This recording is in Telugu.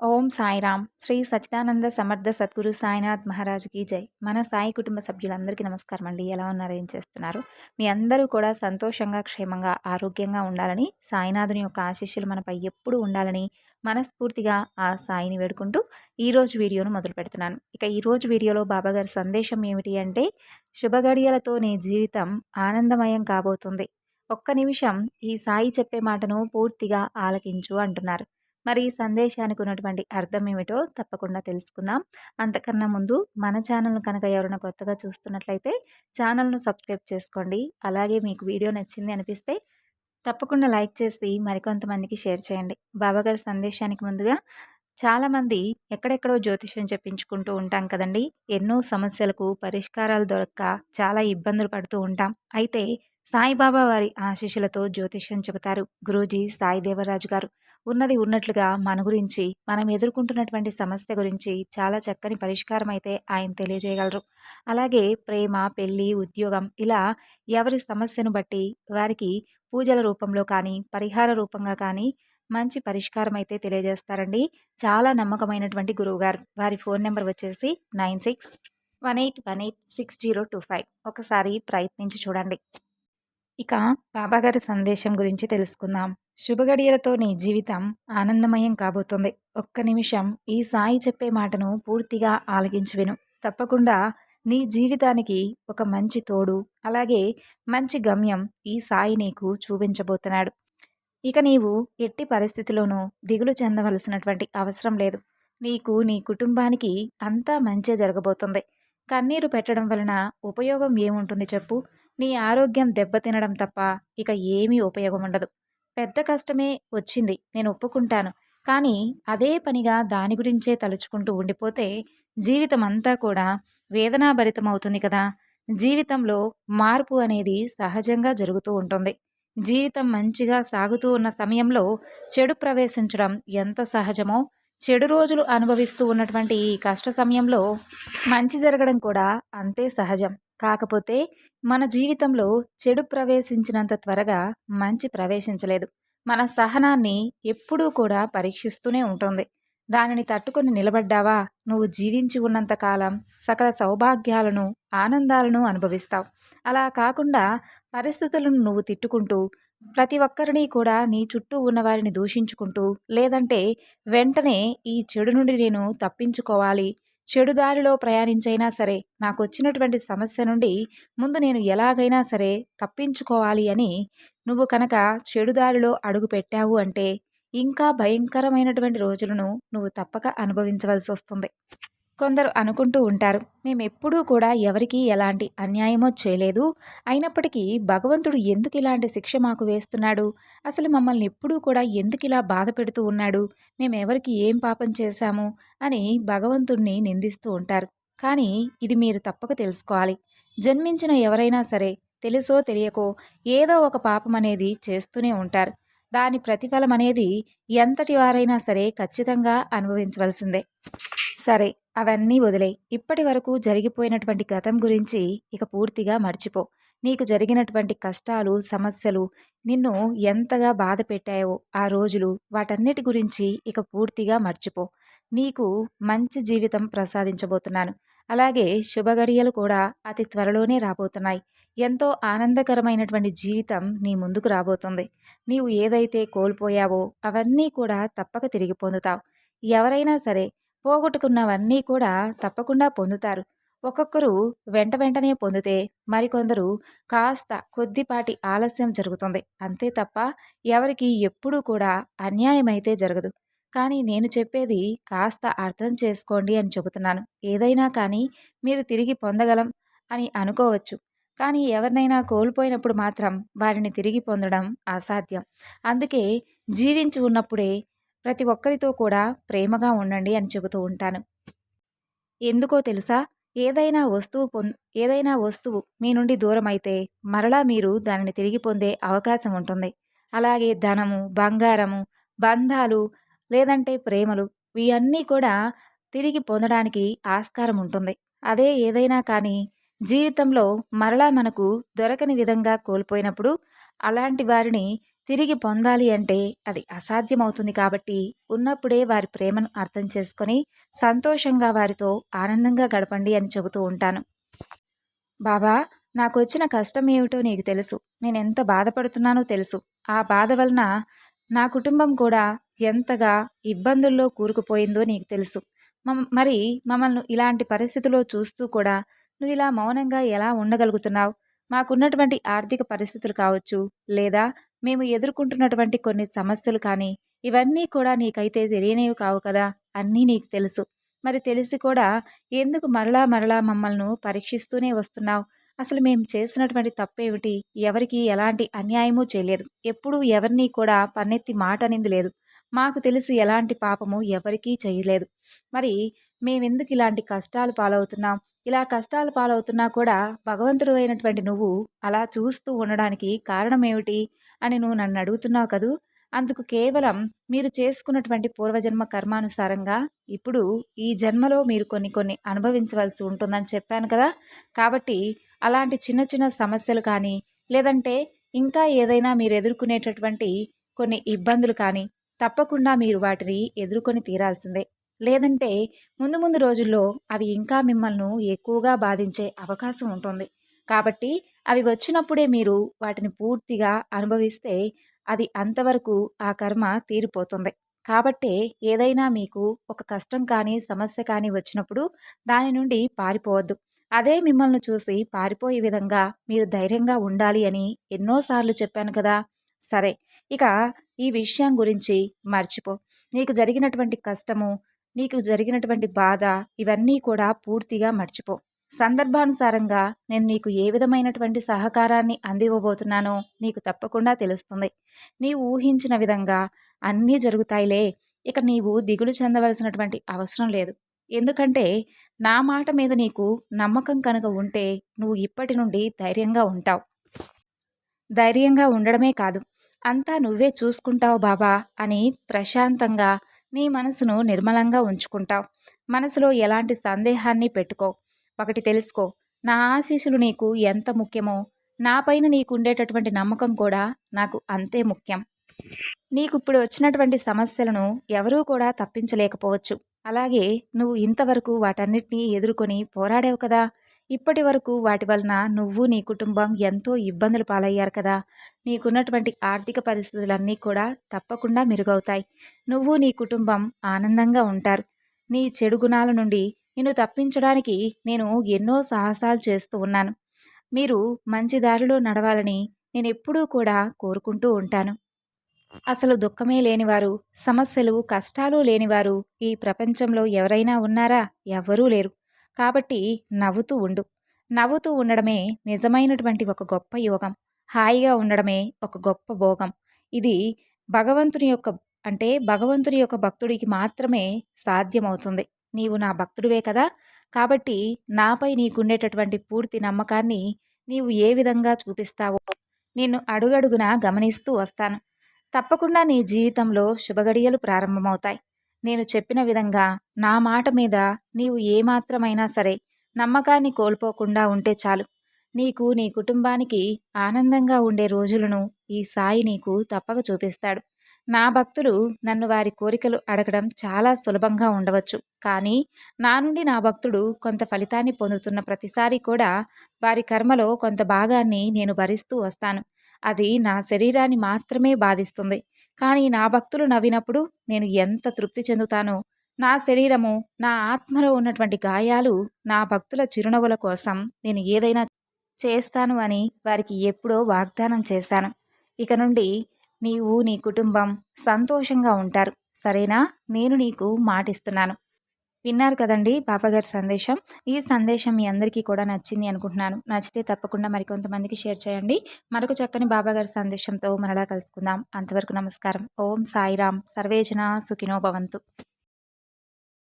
ఓం సాయిరామ్. శ్రీ సచ్చిదానంద సమర్థ సద్గురు సాయినాథ్ మహారాజ్ కీ జై. మన సాయి కుటుంబ సభ్యులందరికీ నమస్కారం అండి. ఎలా ఉన్నారు? ఏం చేస్తున్నారు? మీ అందరూ కూడా సంతోషంగా క్షేమంగా ఆరోగ్యంగా ఉండాలని సాయినాథుని యొక్క ఆశీస్సులు మనపై ఎప్పుడు ఉండాలని మనస్ఫూర్తిగా ఆ సాయిని వేడుకుంటూ ఈరోజు వీడియోను మొదలు పెడుతున్నాను. ఇక ఈరోజు వీడియోలో బాబాగారి సందేశం ఏమిటి అంటే శుభగడియలతో నీ జీవితం ఆనందమయం కాబోతుంది. ఒక్క నిమిషం ఈ సాయి చెప్పే మాటను పూర్తిగా ఆలకించు అంటున్నారు. మరి ఈ సందేశానికి ఉన్నటువంటి అర్థం ఏమిటో తప్పకుండా తెలుసుకుందాం. అంతకన్నా ముందు మన ఛానల్ను కనుక ఎవరైనా కొత్తగా చూస్తున్నట్లయితే ఛానల్ను సబ్స్క్రైబ్ చేసుకోండి. అలాగే మీకు వీడియో నచ్చింది అనిపిస్తే తప్పకుండా లైక్ చేసి మరికొంతమందికి షేర్ చేయండి. బాబాగారి సందేశానికి ముందుగా చాలామంది ఎక్కడెక్కడో జ్యోతిష్యం చెప్పించుకుంటూ ఉంటాం కదండి. ఎన్నో సమస్యలకు పరిష్కారాలు దొరక్క చాలా ఇబ్బందులు పడుతూ ఉంటాం. అయితే సాయిబాబా వారి ఆశీస్సులతో జ్యోతిష్యం చెబుతారు గురూజీ సాయి దేవరాజు గారు. ఉన్నది ఉన్నట్లుగా మన గురించి మనం ఎదుర్కొంటున్నటువంటి సమస్య గురించి చాలా చక్కని పరిష్కారం అయితే ఆయన తెలియజేయగలరు. అలాగే ప్రేమ పెళ్ళి ఉద్యోగం ఇలా ఎవరి సమస్యను బట్టి వారికి పూజల రూపంలో కానీ పరిహార రూపంగా కానీ మంచి పరిష్కారం అయితే తెలియజేస్తారండి. చాలా నమ్మకమైనటువంటి గురువుగారు వారి ఫోన్ నెంబర్ వచ్చేసి nine six one eight one eight six zero two five. ఒకసారి ప్రయత్నించి చూడండి. ఇక బాబాగారి సందేశం గురించి తెలుసుకుందాం. శుభగడియలతో నీ జీవితం ఆనందమయం కాబోతుంది. ఒక్క నిమిషం ఈ సాయి చెప్పే మాటను పూర్తిగా ఆలకించి విను. తప్పకుండా నీ జీవితానికి ఒక మంచి తోడు అలాగే మంచి గమ్యం ఈ సాయి నీకు చూపించబోతున్నాడు. ఇక నీవు ఎట్టి పరిస్థితిలోనూ దిగులు చెందవలసినటువంటి అవసరం లేదు. నీకు నీ కుటుంబానికి అంతా మంచి జరగబోతుంది. కన్నీరు పెట్టడం వలన ఉపయోగం ఏముంటుంది చెప్పు. నీ ఆరోగ్యం దెబ్బతినడం తప్ప ఇక ఏమీ ఉపయోగం ఉండదు పెద్ద కష్టమే వచ్చింది నేను ఒప్పుకుంటాను. కానీ అదే పనిగా దాని గురించే తలుచుకుంటూ ఉండిపోతే జీవితం అంతా కూడా వేదనాభరితమవుతుంది కదా. జీవితంలో మార్పు అనేది సహజంగా జరుగుతూ ఉంటుంది. జీవితం మంచిగా సాగుతూ ఉన్న సమయంలో చెడు ప్రవేశించడం ఎంత సహజమో చెడు రోజులు అనుభవిస్తూ ఉన్నటువంటి ఈ కష్ట సమయంలో మంచి జరగడం కూడా అంతే సహజం. కాకపోతే మన జీవితంలో చెడు ప్రవేశించినంత త్వరగా మంచి ప్రవేశించలేదు. మన సహనాన్ని ఎప్పుడూ కూడా పరీక్షిస్తూనే ఉంటుంది. దానిని తట్టుకొని నిలబడ్డావా? నువ్వు జీవించి ఉన్నంతకాలం సకల సౌభాగ్యాలను ఆనందాలను అనుభవిస్తావు. అలా కాకుండా పరిస్థితులను నువ్వు తిట్టుకుంటూ ప్రతి ఒక్కరిని కూడా నీ చుట్టూ ఉన్నవారిని దూషించుకుంటూ లేదంటే వెంటనే ఈ చెడు నుండి నేను తప్పించుకోవాలి చెడుదారిలో ప్రయాణించైనా సరే నాకు వచ్చినటువంటి సమస్య నుండి ముందు నేను ఎలాగైనా సరే తప్పించుకోవాలి అని నువ్వు కనుక చెడుదారిలో అడుగు పెట్టావు అంటే ఇంకా భయంకరమైనటువంటి రోజులను నువ్వు తప్పక అనుభవించవలసి వస్తుంది కొందరు అనుకుంటూ ఉంటారు మేము ఎప్పుడూ కూడా ఎవరికీ ఎలాంటి అన్యాయమో చేయలేదు. అయినప్పటికీ భగవంతుడు ఎందుకు ఇలాంటి శిక్ష మాకు వేస్తున్నాడు? అసలు మమ్మల్ని ఎప్పుడూ కూడా ఎందుకు ఇలా బాధ పెడుతూ ఉన్నాడు? మేము ఎవరికి ఏం పాపం చేశాము? అని భగవంతుణ్ణి నిందిస్తూ ఉంటారు. కానీ ఇది మీరు తప్పక తెలుసుకోవాలి. జన్మించిన ఎవరైనా సరే తెలుసో తెలియకో ఏదో ఒక పాపం అనేది చేస్తూనే ఉంటారు. దాని ప్రతిఫలం అనేది ఎంతటి వారైనా సరే ఖచ్చితంగా అనుభవించవలసిందే. సరే అవన్నీ వదిలే ఇప్పటి వరకు జరిగిపోయినటువంటి గతం గురించి ఇక పూర్తిగా మర్చిపో. నీకు జరిగినటువంటి కష్టాలు సమస్యలు నిన్ను ఎంతగా బాధ పెట్టాయో ఆ రోజులు వాటన్నిటి గురించి ఇక పూర్తిగా మర్చిపో. నీకు మంచి జీవితం ప్రసాదించబోతున్నాను. అలాగే శుభగడియలు కూడా అతి త్వరలోనే రాబోతున్నాయి. ఎంతో ఆనందకరమైనటువంటి జీవితం నీ ముందుకు రాబోతుంది. నీవు ఏదైతే కోల్పోయావో అవన్నీ కూడా తప్పక తిరిగి పొందుతావు. ఎవరైనా సరే పోగొట్టుకున్నవన్నీ కూడా తప్పకుండా పొందుతారు. ఒక్కొక్కరు వెంట వెంటనే పొందితే మరికొందరు కాస్త కొద్దిపాటి ఆలస్యం జరుగుతుంది. అంతే తప్ప ఎవరికి ఎప్పుడూ కూడా అన్యాయమైతే జరగదు. కానీ నేను చెప్పేది కాస్త అర్థం చేసుకోండి అని చెబుతున్నాను. ఏదైనా కానీ మీరు తిరిగి పొందగలం అని అనుకోవచ్చు. కానీ ఎవరినైనా కోల్పోయినప్పుడు మాత్రం వారిని తిరిగి పొందడం అసాధ్యం. అందుకే జీవించి ఉన్నప్పుడే ప్రతి ఒక్కరితో కూడా ప్రేమగా ఉండండి అని చెబుతూ ఉంటాను. ఎందుకో తెలుసా? ఏదైనా వస్తువు పొంద ఏదైనా వస్తువు మీ నుండి దూరం అయితే మరలా మీరు దానిని తిరిగి పొందే అవకాశం ఉంటుంది. అలాగే ధనము బంగారము బంధాలు లేదంటే ప్రేమలు ఇవన్నీ కూడా తిరిగి పొందడానికి ఆస్కారం ఉంటుంది. అదే ఏదైనా కానీ జీవితంలో మరలా మనకు దొరకని విధంగా కోల్పోయినప్పుడు అలాంటి వారిని తిరిగి పొందాలి అంటే అది అసాధ్యమవుతుంది కాబట్టి ఉన్నప్పుడే వారి ప్రేమను అర్థం చేసుకొని సంతోషంగా వారితో ఆనందంగా గడపండి అని చెబుతూ ఉంటాను. బాబా నాకు వచ్చిన కష్టం ఏమిటో నీకు తెలుసు. నేను ఎంత బాధపడుతున్నానో తెలుసు. ఆ బాధ వలన నా కుటుంబం కూడా ఎంతగా ఇబ్బందుల్లో కూరుకుపోయిందో నీకు తెలుసు. మరి మమ్మల్ని ఇలాంటి పరిస్థితిలో చూస్తూ కూడా నువ్వు ఇలా మౌనంగా ఎలా ఉండగలుగుతున్నావు? మాకున్నటువంటి ఆర్థిక పరిస్థితులు కావచ్చు లేదా మేము ఎదుర్కొంటున్నటువంటి కొన్ని సమస్యలు కానీ ఇవన్నీ కూడా నీకైతే తెలియనివి కావు కదా అన్నీ నీకు తెలుసు. మరి తెలిసి కూడా ఎందుకు మరలా మరలా మమ్మల్ని పరీక్షిస్తూనే వస్తున్నావు? అసలు మేము చేసినటువంటి తప్పేమిటి? ఎవరికి ఎలాంటి అన్యాయమూ చేయలేదు. ఎప్పుడూ ఎవరిని కూడా పన్నెత్తి మాట అనేది లేదు. మాకు తెలిసి ఎలాంటి పాపము ఎవరికీ చేయలేదు. మరి మేమెందుకు ఇలాంటి కష్టాలు పాలవుతున్నాం? ఇలా కష్టాలు పాలవుతున్నా కూడా భగవంతుడు అయినటువంటి నువ్వు అలా చూస్తూ ఉండడానికి కారణం ఏమిటి అని నువ్వు నన్ను అడుగుతున్నావు కదూ? అందుకు కేవలం మీరు చేసుకున్నటువంటి పూర్వజన్మ కర్మానుసారంగా ఇప్పుడు ఈ జన్మలో మీరు కొన్ని కొన్ని అనుభవించవలసి ఉంటుందని చెప్పాను కదా. కాబట్టి అలాంటి చిన్న చిన్న సమస్యలు కానీ లేదంటే ఇంకా ఏదైనా మీరు ఎదుర్కొనేటటువంటి కొన్ని ఇబ్బందులు కానీ తప్పకుండా మీరు వాటిని ఎదుర్కొని తీరాల్సిందే. లేదంటే ముందు ముందు రోజుల్లో అవి ఇంకా మిమ్మల్ని ఎక్కువగా బాధించే అవకాశం ఉంటుంది. కాబట్టి అవి వచ్చినప్పుడే మీరు వాటిని పూర్తిగా అనుభవిస్తే అది అంతవరకు ఆ కర్మ తీరిపోతుంది. కాబట్టే ఏదైనా మీకు ఒక కష్టం కానీ సమస్య కానీ వచ్చినప్పుడు దాని నుండి పారిపోవద్దు. అదే మిమ్మల్ని చూసి పారిపోయే విధంగా మీరు ధైర్యంగా ఉండాలి అని ఎన్నోసార్లు చెప్పాను కదా! సరే ఇక ఈ విషయం గురించి మర్చిపో. నీకు జరిగినటువంటి కష్టము నీకు జరిగినటువంటి బాధ ఇవన్నీ కూడా పూర్తిగా మర్చిపో. సందర్భానుసారంగా నేను నీకు ఏ విధమైనటువంటి సహకారాన్ని అందివ్వబోతున్నానో నీకు తప్పకుండా తెలుస్తుంది. నీవు ఊహించిన విధంగా అన్నీ జరుగుతాయిలే. ఇక నీవు దిగులు చెందవలసినటువంటి అవసరం లేదు. ఎందుకంటే నా మాట మీద నీకు నమ్మకం కనుక ఉంటే నువ్వు ఇప్పటి నుండి ధైర్యంగా ఉంటావు. ధైర్యంగా ఉండడమే కాదు. అంతా నువ్వే చూసుకుంటావు బాబా అని ప్రశాంతంగా నీ మనసును నిర్మలంగా ఉంచుకుంటావు. మనసులో ఎలాంటి సందేహాన్ని పెట్టుకో. ఒకటి తెలుసుకో. నా ఆశీస్సులు నీకు ఎంత ముఖ్యమో నాపైన నీకుండేటటువంటి నమ్మకం కూడా నాకు అంతే ముఖ్యం. నీకు ఇప్పుడు వచ్చినటువంటి సమస్యలను ఎవరూ కూడా తప్పించలేకపోవచ్చు. అలాగే నువ్వు ఇంతవరకు వాటన్నిటినీ ఎదుర్కొని పోరాడావు కదా. ఇప్పటి వరకు వాటి వలన నువ్వు నీ కుటుంబం ఎంతో ఇబ్బందులు పాలయ్యారు కదా. నీకున్నటువంటి ఆర్థిక పరిస్థితులన్నీ కూడా తప్పకుండా మెరుగవుతాయి. నువ్వు నీ కుటుంబం ఆనందంగా ఉంటారు. నీ చెడు గుణాల నుండి నిన్ను తప్పించడానికి నేను ఎన్నో సాహసాలు చేస్తూ ఉన్నాను. మీరు మంచి దారిలో నడవాలని నేను ఎప్పుడూ కూడా కోరుకుంటూ ఉంటాను. అసలు దుఃఖమే లేనివారు సమస్యలు కష్టాలు లేనివారు ఈ ప్రపంచంలో ఎవరైనా ఉన్నారా? ఎవ్వరూ లేరు. కాబట్టి నవ్వుతూ ఉండు. నవ్వుతూ ఉండడమే నిజమైనటువంటి ఒక గొప్ప యోగం. హాయిగా ఉండడమే ఒక గొప్ప భోగం. ఇది భగవంతుని యొక్క అంటే భగవంతుని యొక్క భక్తుడికి మాత్రమే సాధ్యమవుతుంది. నీవు నా భక్తుడివే కదా? కాబట్టి నాపై నీకుండేటటువంటి పూర్తి నమ్మకాన్ని నీవు ఏ విధంగా చూపిస్తావో నిన్ను అడుగడుగునా గమనిస్తూ వస్తాను. తప్పకుండా నీ జీవితంలో శుభగడియలు ప్రారంభమవుతాయి. నేను చెప్పిన విధంగా నా మాట మీద నీవు ఏమాత్రమైనా సరే నమ్మకాన్ని కోల్పోకుండా ఉంటే చాలు. నీకు నీ కుటుంబానికి ఆనందంగా ఉండే రోజులను ఈ సాయి నీకు తప్పక చూపిస్తాడు. నా భక్తులు నన్ను వారి కోరికలు అడగడం చాలా సులభంగా ఉండవచ్చు. కానీ నా నుండి నా భక్తుడు కొంత ఫలితాన్ని పొందుతున్న ప్రతిసారి కూడా వారి కర్మలో కొంత భాగాన్ని నేను భరిస్తూ వస్తాను. అది నా శరీరాన్ని మాత్రమే బాధిస్తుంది. కానీ నా భక్తులు నవ్వినప్పుడు నేను ఎంత తృప్తి చెందుతానో నా శరీరము నా ఆత్మలో ఉన్నటువంటి గాయాలు నా భక్తుల చిరునవ్వుల కోసం నేను ఏదైనా చేస్తాను అని వారికి ఎప్పుడో వాగ్దానం చేశాను. ఇక నుండి నీవు నీ కుటుంబం సంతోషంగా ఉంటారు. సరేనా? నేను నీకు మాటిస్తున్నాను. విన్నారు కదండి పాపగారి సందేశం. ఈ సందేశం మీ అందరికీ కూడా నచ్చింది అనుకుంటున్నాను. నచ్చితే తప్పకుండా మరికొంతమందికి షేర్ చేయండి. మరొక చక్కని బాబాగారి సందేశంతో మరలా కలుసుకుందాం. అంతవరకు నమస్కారం. ఓం సాయిరామ్ సర్వేజన సుఖినో భవంతు.